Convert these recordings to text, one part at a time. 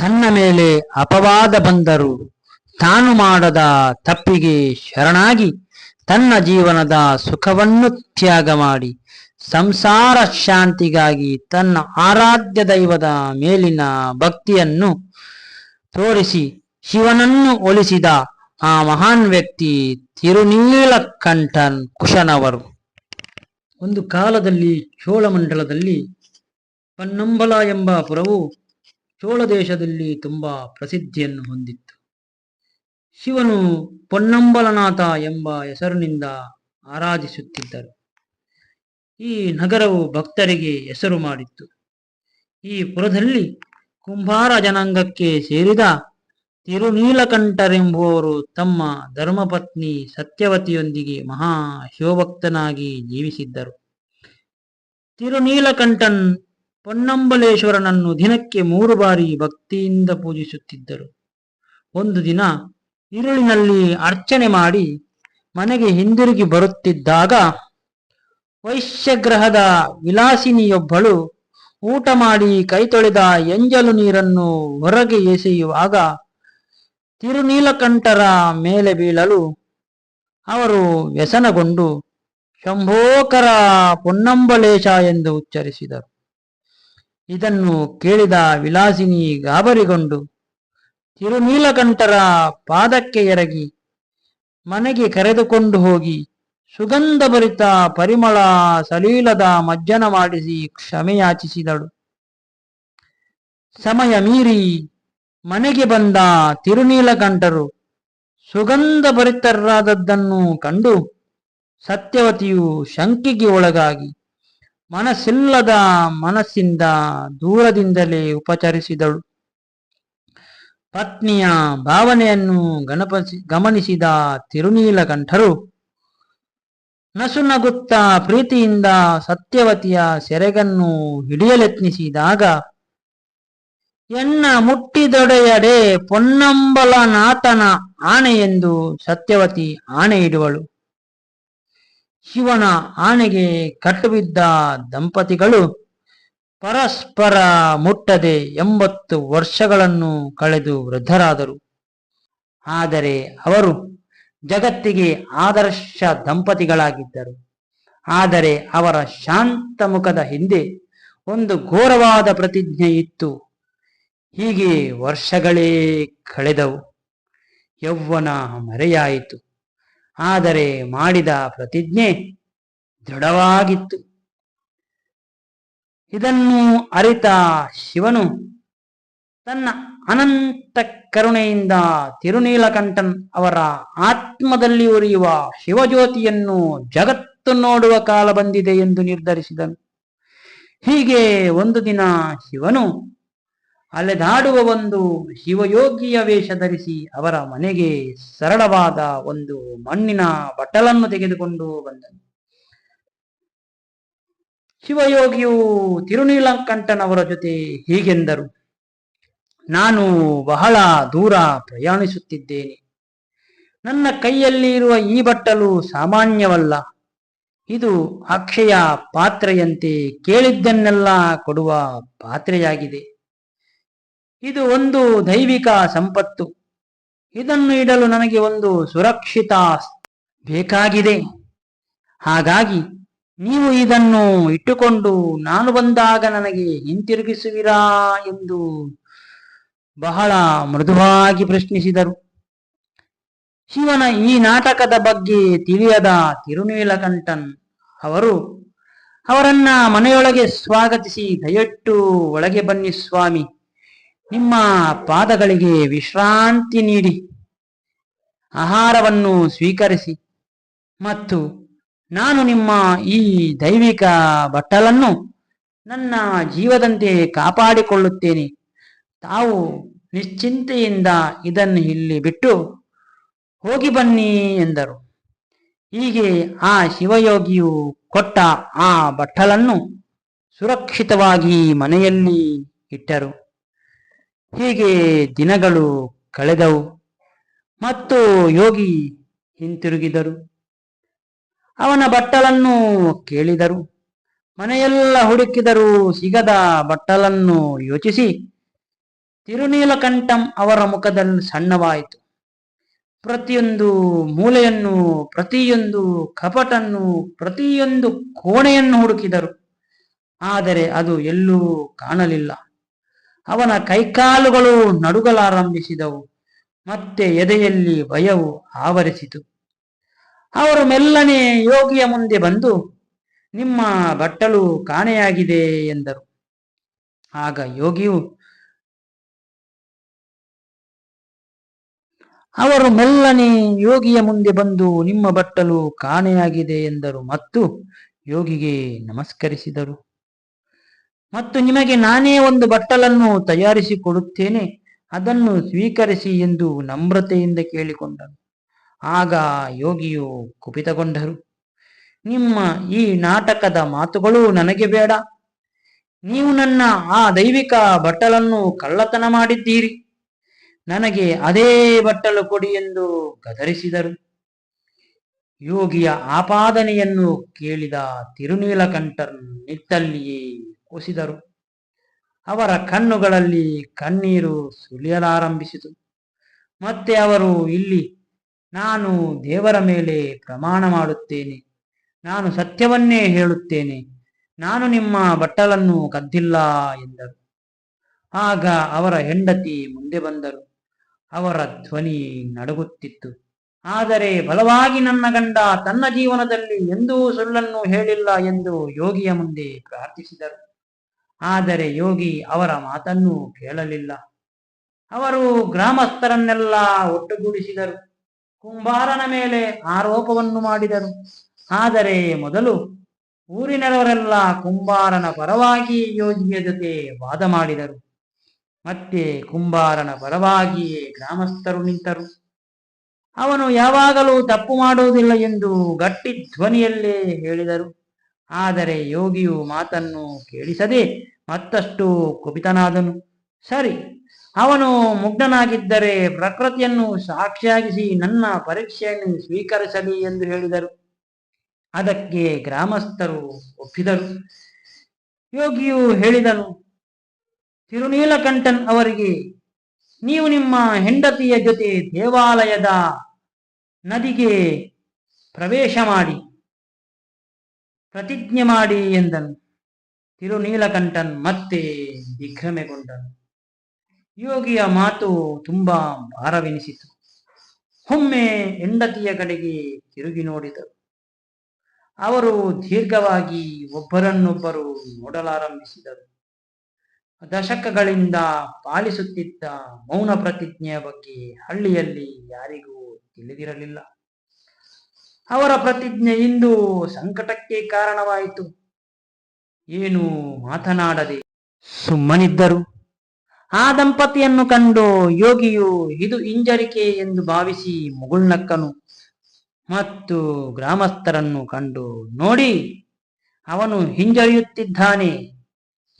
ತನ್ನ ಮೇಲೆ ಅಪವಾದ ಬಂದರು ತಾನು ಮಾಡದ ತಪ್ಪಿಗೆ ಶರಣಾಗಿ ತನ್ನ ಜೀವನದ ಸುಖವನ್ನು ತ್ಯಾಗ ಮಾಡಿ ಸಂಸಾರ ಶಾಂತಿಗಾಗಿ ತನ್ನ ಆರಾಧ್ಯ ದೈವದ ಮೇಲಿನ ಭಕ್ತಿಯನ್ನು ತೋರಿಸಿ ಶಿವನನ್ನು ಒಲಿಸಿದ ಆ ಮಹಾನ್ ವ್ಯಕ್ತಿ ತಿರುನೀಲಕಂಠನ್ ಕುಶನವರು. ಒಂದು ಕಾಲದಲ್ಲಿ ಚೋಳಮಂಡಲದಲ್ಲಿ ಪನ್ನಂಬಲ ಎಂಬ ಪುರವು ಚೋಳ ದೇಶದಲ್ಲಿ ತುಂಬಾ ಪ್ರಸಿದ್ಧಿಯನ್ನು ಹೊಂದಿತ್ತು. ಶಿವನು ಪೊನ್ನಂಬಲನಾಥ ಎಂಬ ಹೆಸರಿನಿಂದ ಆರಾಧಿಸುತ್ತಿದ್ದರು. ಈ ನಗರವು ಭಕ್ತರಿಗೆ ಹೆಸರು ಮಾಡಿತ್ತು. ಈ ಪುರದಲ್ಲಿ ಕುಂಭಾರ ಜನಾಂಗಕ್ಕೆ ಸೇರಿದ ತಿರುನೀಲಕಂಠರೆಂಬುವವರು ತಮ್ಮ ಧರ್ಮಪತ್ನಿ ಸತ್ಯವತಿಯೊಂದಿಗೆ ಮಹಾ ಶಿವಭಕ್ತನಾಗಿ ಜೀವಿಸಿದ್ದರು. ತಿರುನೀಲಕಂಠನ್ ಪೊನ್ನಂಬಲೇಶ್ವರನನ್ನು ದಿನಕ್ಕೆ ಮೂರು ಬಾರಿ ಭಕ್ತಿಯಿಂದ ಪೂಜಿಸುತ್ತಿದ್ದರು. ಒಂದು ದಿನ ಇರುಳಿನಲ್ಲಿ ಅರ್ಚನೆ ಮಾಡಿ ಮನೆಗೆ ಹಿಂದಿರುಗಿ ಬರುತ್ತಿದ್ದಾಗ ವೈಶ್ಯಗ್ರಹದ ವಿಲಾಸಿನಿಯೊಬ್ಬಳು ಊಟ ಮಾಡಿ ಕೈ ತೊಳೆದ ಎಂಜಲು ನೀರನ್ನು ಹೊರಗೆ ಎಸೆಯುವಾಗ ತಿರುನೀಲಕಂಠರ ಮೇಲೆ ಬೀಳಲು ಅವರು ವ್ಯಸನಗೊಂಡು, ಶಂಭೋಕರ ಪೊನ್ನಂಬಲೇಶ ಎಂದು ಉಚ್ಚರಿಸಿದರು. ಇದನ್ನು ಕೇಳಿದ ವಿಲಾಸಿನಿ ಗಾಬರಿಗೊಂಡು, ತಿರುನೀಲಕಂಠರ ಪಾದಕ್ಕೆ ಎರಗಿ, ಮನೆಗೆ ಕರೆದುಕೊಂಡು ಹೋಗಿ, ಸುಗಂಧಭರಿತ ಪರಿಮಳ ಸಲೀಲದ ಮಜ್ಜನ ಮಾಡಿಸಿ ಕ್ಷಮೆಯಾಚಿಸಿದಳು ಸಮಯ ಮೀರಿ ಮನೆಗೆ ಬಂದ ತಿರುನೀಲಕಂಠರು ಸುಗಂಧ ಭರಿತರಾದದ್ದನ್ನು ಕಂಡು ಸತ್ಯವತಿಯು ಶಂಕೆಗೆ ಒಳಗಾಗಿ ಮನಸ್ಸಿಲ್ಲದ ಮನಸ್ಸಿಂದ ದೂರದಿಂದಲೇ ಉಪಚರಿಸಿದಳು. ಪತ್ನಿಯ ಭಾವನೆಯನ್ನು ಗಣಪಸಿ, ಗಮನಿಸಿದ ತಿರುನೀಲಕಂಠರು, ನಸುನಗುತ್ತಾ ಪ್ರೀತಿಯಿಂದ ಸತ್ಯವತಿಯ ಸೆರೆಗನ್ನು ಹಿಡಿಯಲೆತ್ನಿಸಿದಾಗ, ಎನ್ನ ಮುಟ್ಟಿದೊಡೆಯಡೆ ಪೊನ್ನಂಬಲನಾಥನ ಎಂದು ಸತ್ಯವತಿ ಆಣೆ ಇಡುವಳು ಶಿವನ ಆನೆಗೆ ಕಟ್ಟುಬಿದ್ದ ದಂಪತಿಗಳು ಪರಸ್ಪರ ಮುಟ್ಟದೆ ಎಂಬತ್ತು ವರ್ಷಗಳನ್ನು ಕಳೆದು ವೃದ್ಧರಾದರು. ಆದರೆ ಅವರು ಜಗತ್ತಿಗೆ ಆದರ್ಶ ದಂಪತಿಗಳಾಗಿದ್ದರು. ಆದರೆ ಅವರ ಶಾಂತ ಮುಖದ ಹಿಂದೆ ಒಂದು ಘೋರವಾದ ಪ್ರತಿಜ್ಞೆ ಇತ್ತು. ಹೀಗೆ ವರ್ಷಗಳೇ ಕಳೆದವು. ಯೌವನ ಮರೆಯಾಯಿತು. ಆದರೆ ಮಾಡಿದ ಪ್ರತಿಜ್ಞೆ ದೃಢವಾಗಿತ್ತು. ಇದನ್ನು ಅರಿತ ಶಿವನು ತನ್ನ ಅನಂತ ಕರುಣೆಯಿಂದ ತಿರುನೀಲಕಂಠನ್ ಅವರ ಆತ್ಮದಲ್ಲಿ ಉರಿಯುವ ಶಿವಜ್ಯೋತಿಯನ್ನು ಜಗತ್ತು ನೋಡುವ ಕಾಲ ಬಂದಿದೆ ಎಂದು ನಿರ್ಧರಿಸಿದನು. ಹೀಗೆ ಒಂದು ದಿನ ಶಿವನು ಅಲೆದಾಡುವ ಒಂದು ಶಿವಯೋಗಿಯ ವೇಷ ಧರಿಸಿ ಅವರ ಮನೆಗೆ ಸರಳವಾದ ಒಂದು ಮಣ್ಣಿನ ಬಟ್ಟಲನ್ನು ತೆಗೆದುಕೊಂಡು ಬಂದನು. ಶಿವಯೋಗಿಯು ತಿರುನೀಲಕಂಠನವರ ಜೊತೆ ಹೀಗೆಂದರು. ನಾನು ಬಹಳ ದೂರ ಪ್ರಯಾಣಿಸುತ್ತಿದ್ದೇನೆ. ನನ್ನ ಕೈಯಲ್ಲಿ ಇರುವ ಈ ಬಟ್ಟಲು ಸಾಮಾನ್ಯವಲ್ಲ. ಇದು ಅಕ್ಷಯ ಪಾತ್ರೆಯಂತೆ ಕೇಳಿದ್ದನ್ನೆಲ್ಲ ಕೊಡುವ ಪಾತ್ರೆಯಾಗಿದೆ. ಇದು ಒಂದು ದೈವಿಕ ಸಂಪತ್ತು. ಇದನ್ನು ಇಡಲು ನನಗೆ ಒಂದು ಸುರಕ್ಷಿತ ಬೇಕಾಗಿದೆ. ಹಾಗಾಗಿ ನೀವು ಇದನ್ನು ಇಟ್ಟುಕೊಂಡು ನಾನು ಬಂದಾಗ ನನಗೆ ಹಿಂತಿರುಗಿಸುವಿರಾ ಎಂದು ಬಹಳ ಮೃದುವಾಗಿ ಪ್ರಶ್ನಿಸಿದರು. ಶಿವನ ಈ ನಾಟಕದ ಬಗ್ಗೆ ತಿಳಿಯದ ತಿರುನೀಲಕಂಠನ್ ಅವರು, ಅವರನ್ನ ಮನೆಯೊಳಗೆ ಸ್ವಾಗತಿಸಿ ದಯಟ್ಟು ಒಳಗೆ ಬನ್ನಿ ಸ್ವಾಮಿ. ನಿಮ್ಮ ಪಾದಗಳಿಗೆ ವಿಶ್ರಾಂತಿ ನೀಡಿ. ಆಹಾರವನ್ನು ಸ್ವೀಕರಿಸಿ. ಮತ್ತು ನಾನು ನಿಮ್ಮ ಈ ದೈವಿಕ ಬಟ್ಟಲನ್ನು ನನ್ನ ಜೀವದಂತೆ ಕಾಪಾಡಿಕೊಳ್ಳುತ್ತೇನೆ. ತಾವು ನಿಶ್ಚಿಂತೆಯಿಂದ ಇದನ್ನು ಇಲ್ಲಿ ಬಿಟ್ಟು ಹೋಗಿ ಬನ್ನಿ ಎಂದರು. ಹೀಗೆ ಆ ಶಿವಯೋಗಿಯು ಕೊಟ್ಟ ಆ ಬಟ್ಟಲನ್ನು ಸುರಕ್ಷಿತವಾಗಿ ಮನೆಯಲ್ಲಿ ಇಟ್ಟರು. ಹೀಗೆ ದಿನಗಳು ಕಳೆದವು ಮತ್ತು ಯೋಗಿ ಹಿಂತಿರುಗಿದರು. ಅವನ ಬಟ್ಟಲನ್ನು ಕೇಳಿದರು. ಮನೆಯೆಲ್ಲ ಹುಡುಕಿದರೂ ಸಿಗದ ಬಟ್ಟಲನ್ನು ಯೋಚಿಸಿ ತಿರುನೀಲಕಂಠಂ ಅವರ ಮುಖದಲ್ಲಿ ಸಣ್ಣವಾಯಿತು. ಪ್ರತಿಯೊಂದು ಮೂಲೆಯನ್ನು, ಪ್ರತಿಯೊಂದು ಕಪಟನ್ನು, ಪ್ರತಿಯೊಂದು ಕೋಣೆಯನ್ನು ಹುಡುಕಿದರು. ಆದರೆ ಅದು ಎಲ್ಲೂ ಕಾಣಲಿಲ್ಲ. ಅವನ ಕೈಕಾಲುಗಳು ನಡುಗಲಾರಂಭಿಸಿದವು, ಮತ್ತೆ ಎದೆಯಲ್ಲಿ ಭಯವು ಆವರಿಸಿತು. ಅವರು ಮೆಲ್ಲನೆ ಯೋಗಿಯ ಮುಂದೆ ಬಂದು, ನಿಮ್ಮ ಬಟ್ಟಲು ಕಾಣೆಯಾಗಿದೆ ಎಂದರು. ಆಗ ಯೋಗಿಯು, ಅವರು ಮೆಲ್ಲನೆ ಯೋಗಿಯ ಮುಂದೆ ಬಂದು, ನಿಮ್ಮ ಬಟ್ಟಲು ಕಾಣೆಯಾಗಿದೆ ಎಂದರು ಮತ್ತು ಯೋಗಿಗೆ ನಮಸ್ಕರಿಸಿದರು. ಮತ್ತು ನಿಮಗೆ ನಾನೇ ಒಂದು ಬಟ್ಟಲನ್ನು ತಯಾರಿಸಿ ಕೊಡುತ್ತೇನೆ, ಅದನ್ನು ಸ್ವೀಕರಿಸಿ ಎಂದು ನಮ್ರತೆಯಿಂದ ಕೇಳಿಕೊಂಡನು ಆಗ ಯೋಗಿಯು ಕುಪಿತಗೊಂಡರು. ನಿಮ್ಮ ಈ ನಾಟಕದ ಮಾತುಗಳು ನನಗೆ ಬೇಡ. ನೀವು ನನ್ನ ಆ ದೈವಿಕ ಬಟ್ಟಲನ್ನು ಕಳ್ಳತನ ಮಾಡಿದ್ದೀರಿ. ನನಗೆ ಅದೇ ಬಟ್ಟಲು ಕೊಡಿ ಎಂದು ಗದರಿಸಿದರು. ಯೋಗಿಯ ಆಪಾದನೆಯನ್ನು ಕೇಳಿದ ತಿರುನೀಲಕಂಠರ್ ನಿತ್ತಲ್ಲಿಯೇ ಕುಸಿದರು. ಅವರ ಕಣ್ಣುಗಳಲ್ಲಿ ಕಣ್ಣೀರು ಸುಳಿಯಲಾರಂಭಿಸಿತು ಮತ್ತೆ ಅವರು, ಇಲ್ಲಿ ನಾನು ದೇವರ ಮೇಲೆ ಪ್ರಮಾಣ ಮಾಡುತ್ತೇನೆ. ನಾನು ಸತ್ಯವನ್ನೇ ಹೇಳುತ್ತೇನೆ. ನಾನು ನಿಮ್ಮ ಬಟ್ಟಲನ್ನು ಕದ್ದಿಲ್ಲ ಎಂದರು. ಆಗ ಅವರ ಹೆಂಡತಿ ಮುಂದೆ ಬಂದರು. ಅವರ ಧ್ವನಿ ನಡುಗುತ್ತಿತ್ತು. ಆದರೆ ಬಲವಾಗಿ ನನ್ನ ಗಂಡ ತನ್ನ ಜೀವನದಲ್ಲಿ ಎಂದೂ ಸುಳ್ಳನ್ನು ಹೇಳಿಲ್ಲ ಎಂದು ಯೋಗಿಯ ಮುಂದೆ ಪ್ರಾರ್ಥಿಸಿದರು. ಆದರೆ ಯೋಗಿ ಅವರ ಮಾತನ್ನು ಕೇಳಲಿಲ್ಲ. ಅವರು ಗ್ರಾಮಸ್ಥರನ್ನೆಲ್ಲ ಒಟ್ಟುಗೂಡಿಸಿದರು. ಕುಂಬಾರನ ಮೇಲೆ ಆರೋಪವನ್ನು ಮಾಡಿದರು. ಆದರೆ ಮೊದಲು ಊರಿನವರೆಲ್ಲ ಕುಂಬಾರನ ಪರವಾಗಿ ಯೋಗಿಯ ಜೊತೆ ವಾದ ಮಾಡಿದರು. ಮತ್ತೆ ಕುಂಬಾರನ ಪರವಾಗಿಯೇ ಗ್ರಾಮಸ್ಥರು ನಿಂತರು. ಅವನು ಯಾವಾಗಲೂ ತಪ್ಪು ಮಾಡುವುದಿಲ್ಲ ಎಂದು ಗಟ್ಟಿ ಧ್ವನಿಯಲ್ಲೇ ಹೇಳಿದರು. ಆದರೆ ಯೋಗಿಯು ಮಾತನ್ನು ಕೇಳಿಸದೆ ಮತ್ತಷ್ಟು ಕುಪಿತನಾದನು. ಸರಿ, ಅವನು ಮುಗ್ಧನಾಗಿದ್ದರೆ ಪ್ರಕೃತಿಯನ್ನು ಸಾಕ್ಷಿಯಾಗಿಸಿ ನನ್ನ ಪರೀಕ್ಷೆಯನ್ನು ಸ್ವೀಕರಿಸಲಿ ಎಂದು ಹೇಳಿದರು. ಅದಕ್ಕೆ ಗ್ರಾಮಸ್ಥರು ಒಪ್ಪಿದರು. ಯೋಗಿಯು ಹೇಳಿದನು, ತಿರುನೀಲಕಂಠನ್ ಅವರಿಗೆ, ನೀವು ನಿಮ್ಮ ಹೆಂಡತಿಯ ಜೊತೆ ದೇವಾಲಯದ ನದಿಗೆ ಪ್ರವೇಶ ಮಾಡಿ. ಪ್ರತಿಜ್ಞೆ ಮಾಡಿ ಎಂದನು. ತಿರುನೀಲಕಂಠನ್ ಮತ್ತೆ ದಿಗ್ಭ್ರಮೆಗೊಂಡನು ಯೋಗಿಯ ಮಾತು ತುಂಬಾ ಭಾರವೆನಿಸಿತು. ಒಮ್ಮೆ ಹೆಂಡತಿಯ ಕಡೆಗೆ ತಿರುಗಿ ನೋಡಿದರು. ಅವರು ದೀರ್ಘವಾಗಿ ಒಬ್ಬರನ್ನೊಬ್ಬರು ನೋಡಲಾರಂಭಿಸಿದರು. ದಶಕಗಳಿಂದ ಪಾಲಿಸುತ್ತಿದ್ದ ಮೌನ ಪ್ರತಿಜ್ಞೆಯ ಬಗ್ಗೆ ಹಳ್ಳಿಯಲ್ಲಿ ಯಾರಿಗೂ ತಿಳಿದಿರಲಿಲ್ಲ. ಅವರ ಪ್ರತಿಜ್ಞೆ ಇಂದು ಸಂಕಟಕ್ಕೆ ಕಾರಣವಾಯಿತು. ಏನು ಮಾತನಾಡದೆ ಸುಮ್ಮನಿದ್ದರು. ಆ ದಂಪತಿಯನ್ನು ಕಂಡು ಯೋಗಿಯು, ಇದು ಹಿಂಜರಿಕೆ ಎಂದು ಭಾವಿಸಿ ಮುಗುಳ್ನಕ್ಕನು. ಮತ್ತು ಗ್ರಾಮಸ್ಥರನ್ನು ಕಂಡು, ನೋಡಿ, ಅವನು ಹಿಂಜರಿಯುತ್ತಿದ್ದಾನೆ.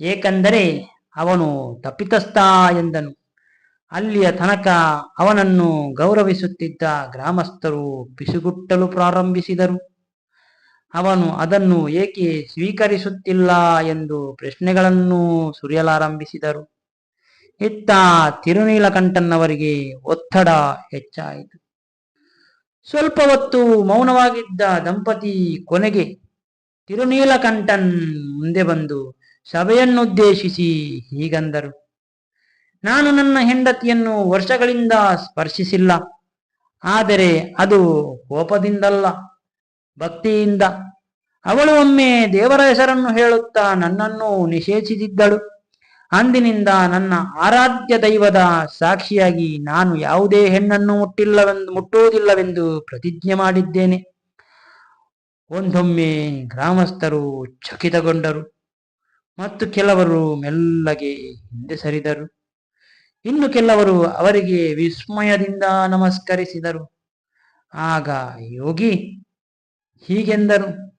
ಏಕೆಂದರೆ ಅವನು ತಪ್ಪಿತಸ್ಥ ಎಂದನು. ಅಲ್ಲಿಯ ತನಕ ಅವನನ್ನು ಗೌರವಿಸುತ್ತಿದ್ದ ಗ್ರಾಮಸ್ಥರು ಪಿಸುಗುಟ್ಟಲು ಪ್ರಾರಂಭಿಸಿದರು. ಅವನು ಅದನ್ನು ಏಕೆ ಸ್ವೀಕರಿಸುತ್ತಿಲ್ಲ ಎಂದು ಪ್ರಶ್ನೆಗಳನ್ನು ಸುರಿಯಲಾರಂಭಿಸಿದರು. ಇತ್ತ ತಿರುನೀಲಕಂಠನ್ನವರಿಗೆ ಒತ್ತಡ ಹೆಚ್ಚಾಯಿತು. ಸ್ವಲ್ಪ ಹೊತ್ತು ಮೌನವಾಗಿದ್ದ ದಂಪತಿ ಕೊನೆಗೆ ತಿರುನೀಲಕಂಠನ್ ಮುಂದೆ ಬಂದು ಸಭೆಯನ್ನುದ್ದೇಶಿಸಿ ಹೀಗಂದರು. ನಾನು ನನ್ನ ಹೆಂಡತಿಯನ್ನು ವರ್ಷಗಳಿಂದ ಸ್ಪರ್ಶಿಸಿಲ್ಲ. ಆದರೆ ಅದು ಕೋಪದಿಂದಲ್ಲ, ಭಕ್ತಿಯಿಂದ. ಅವಳು ಒಮ್ಮೆ ದೇವರ ಹೆಸರನ್ನು ಹೇಳುತ್ತಾ ನನ್ನನ್ನು ನಿಷೇಧಿಸಿದ್ದಳು ಅಂದಿನಿಂದ ನನ್ನ ಆರಾಧ್ಯ ದೈವದ ಸಾಕ್ಷಿಯಾಗಿ ನಾನು ಯಾವುದೇ ಹೆಣ್ಣನ್ನು ಮುಟ್ಟಿಲ್ಲವೆಂದು, ಮುಟ್ಟುವುದಿಲ್ಲವೆಂದು ಪ್ರತಿಜ್ಞೆ ಮಾಡಿದ್ದೇನೆ. ಒಂದೊಮ್ಮೆ ಗ್ರಾಮಸ್ಥರು ಚಕಿತಗೊಂಡರು ಮತ್ತು ಕೆಲವರು ಮೆಲ್ಲಗೆ ಹಿಂದೆ ಸರಿದರು. ಇನ್ನು ಕೆಲವರು ಅವರಿಗೆ ವಿಸ್ಮಯದಿಂದ ನಮಸ್ಕರಿಸಿದರು. ಆಗ ಯೋಗಿ ಹೀಗೆಂದರು.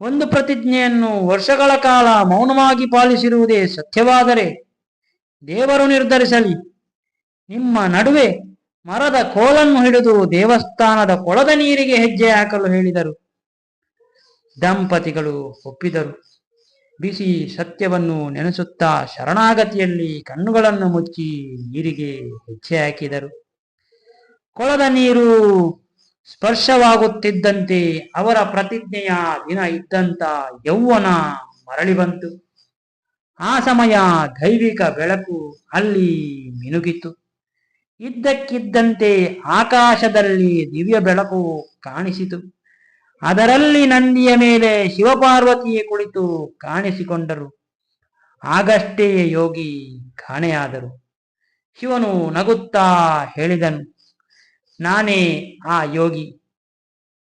ಒಂದು ಪ್ರತಿಜ್ಞೆಯನ್ನು ವರ್ಷಗಳ ಕಾಲ ಮೌನವಾಗಿ ಪಾಲಿಸಿರುವುದೇ ಸತ್ಯವಾದರೆ ದೇವರು ನಿರ್ಧರಿಸಲಿ. ನಿಮ್ಮ ನಡುವೆ ಮರದ ಕೋಲನ್ನು ಹಿಡಿದು ದೇವಸ್ಥಾನದ ಕೊಳದ ನೀರಿಗೆ ಹೆಜ್ಜೆ ಹಾಕಲು ಹೇಳಿದರು. ದಂಪತಿಗಳು ಒಪ್ಪಿದರು. ಬಿಸಿ ಸತ್ಯವನ್ನು ನೆನೆಸುತ್ತಾ ಶರಣಾಗತಿಯಲ್ಲಿ ಕಣ್ಣುಗಳನ್ನು ಮುಚ್ಚಿ ನೀರಿಗೆ ಹೆಜ್ಜೆ ಹಾಕಿದರು. ಕೊಳದ ನೀರು ಸ್ಪರ್ಶವಾಗುತ್ತಿದ್ದಂತೆ ಅವರ ಪ್ರತಿಜ್ಞೆಯ ದಿನ ಇದ್ದಂತ ಯೌವನ ಮರಳಿ ಬಂತು. ಆ ಸಮಯ ದೈವಿಕ ಬೆಳಕು ಅಲ್ಲಿ ಮಿನುಗಿತು. ಇದ್ದಕ್ಕಿದ್ದಂತೆ ಆಕಾಶದಲ್ಲಿ ದಿವ್ಯ ಬೆಳಕು ಕಾಣಿಸಿತು. ಅದರಲ್ಲಿ ನಂದಿಯ ಮೇಲೆ ಶಿವಪಾರ್ವತಿಯೇ ಕುಳಿತು ಕಾಣಿಸಿಕೊಂಡರು. ಆಗಷ್ಟೇ ಯೋಗಿ ಕಾಣೆಯಾದರು. ಶಿವನು ನಗುತ್ತಾ ಹೇಳಿದನು, ನಾನೇ ಆ ಯೋಗಿ.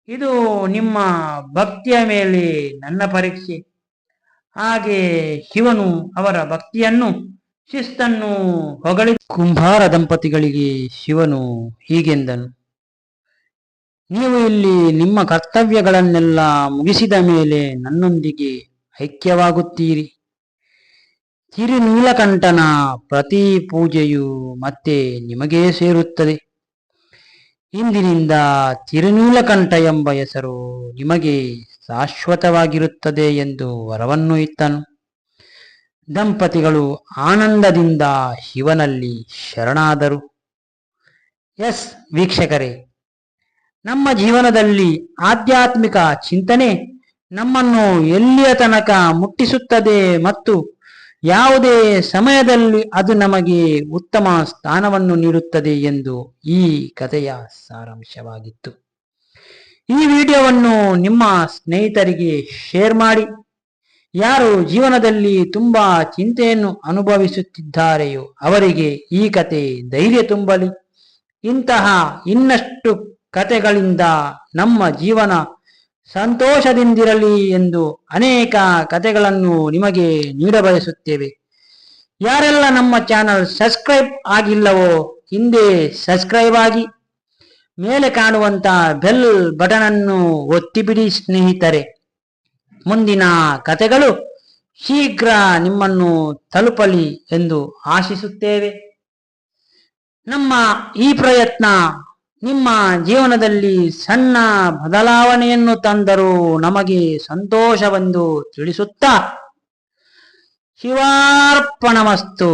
ಇದು ನಿಮ್ಮ ಭಕ್ತಿಯ ಮೇಲೆ ನನ್ನ ಪರೀಕ್ಷೆ. ಹಾಗೆ ಶಿವನು ಅವರ ಭಕ್ತಿಯನ್ನು, ಶಿಸ್ತನ್ನು ಹೊಗಳಿ ಕುಂಭಾರ ದಂಪತಿಗಳಿಗೆ ಶಿವನು ಹೀಗೆಂದನು. ನೀವು ಇಲ್ಲಿ ನಿಮ್ಮ ಕರ್ತವ್ಯಗಳನ್ನೆಲ್ಲ ಮುಗಿಸಿದ ಮೇಲೆ ನನ್ನೊಂದಿಗೆ ಐಕ್ಯವಾಗುತ್ತೀರಿ. ತಿರುನೀಲಕಂಠನ ಪ್ರತಿ ಪೂಜೆಯು ಮತ್ತೆ ನಿಮಗೇ ಸೇರುತ್ತದೆ. ಇಂದಿನಿಂದ ತಿರುನೀಲಕಂಠ ಎಂಬ ಹೆಸರು ನಿಮಗೆ ಶಾಶ್ವತವಾಗಿರುತ್ತದೆ ಎಂದು ವರವನ್ನು ಇತ್ತನು ದಂಪತಿಗಳು ಆನಂದದಿಂದ ಶಿವನಲ್ಲಿ ಶರಣಾದರು. ಎಸ್ ವೀಕ್ಷಕರೇ ನಮ್ಮ ಜೀವನದಲ್ಲಿ ಆಧ್ಯಾತ್ಮಿಕ ಚಿಂತನೆ ನಮ್ಮನ್ನು ಎಲ್ಲಿಯ ತನಕ ಮುಟ್ಟಿಸುತ್ತದೆ ಮತ್ತು ಯಾವುದೇ ಸಮಯದಲ್ಲಿ ಅದು ನಮಗೆ ಉತ್ತಮ ಸ್ಥಾನವನ್ನು ನೀಡುತ್ತದೆ ಎಂದು ಈ ಕಥೆಯ ಸಾರಾಂಶವಾಗಿತ್ತು. ಈ ವಿಡಿಯೋವನ್ನು ನಿಮ್ಮ ಸ್ನೇಹಿತರಿಗೆ ಶೇರ್ ಮಾಡಿ. ಯಾರು ಜೀವನದಲ್ಲಿ ತುಂಬಾ ಚಿಂತೆಯನ್ನು ಅನುಭವಿಸುತ್ತಿದ್ದಾರೆಯೋ ಅವರಿಗೆ ಈ ಕತೆ ಧೈರ್ಯ ತುಂಬಲಿ. ಇಂತಹ ಇನ್ನಷ್ಟು ಕತೆಗಳಿಂದ ನಮ್ಮ ಜೀವನ ಸಂತೋಷದಿಂದಿರಲಿ ಎಂದು ಅನೇಕ ಕತೆಗಳನ್ನು ನಿಮಗೆ ನೀಡಬಯಸುತ್ತೇವೆ. ಯಾರೆಲ್ಲ ನಮ್ಮ ಚಾನಲ್ ಸಬ್ಸ್ಕ್ರೈಬ್ ಆಗಿಲ್ಲವೋ, ಹಿಂದೆ ಸಬ್ಸ್ಕ್ರೈಬ್ ಆಗಿ, ಮೇಲೆ ಕಾಣುವಂತ ಬೆಲ್ ಬಟನ್ ಅನ್ನು ಒತ್ತಿಬಿಡಿ ಸ್ನೇಹಿತರೆ. ಮುಂದಿನ ಕತೆಗಳು ಶೀಘ್ರ ನಿಮ್ಮನ್ನು ತಲುಪಲಿ ಎಂದು ಆಶಿಸುತ್ತೇವೆ. ನಮ್ಮ ಈ ಪ್ರಯತ್ನ ನಿಮ್ಮ ಜೀವನದಲ್ಲಿ ಸಣ್ಣ ಬದಲಾವಣೆಯನ್ನು ತಂದರೂ ನಮಗೆ ಸಂತೋಷವೆಂದು ತಿಳಿಸುತ್ತಾ ಶಿವಾರ್ಪಣಮಸ್ತು.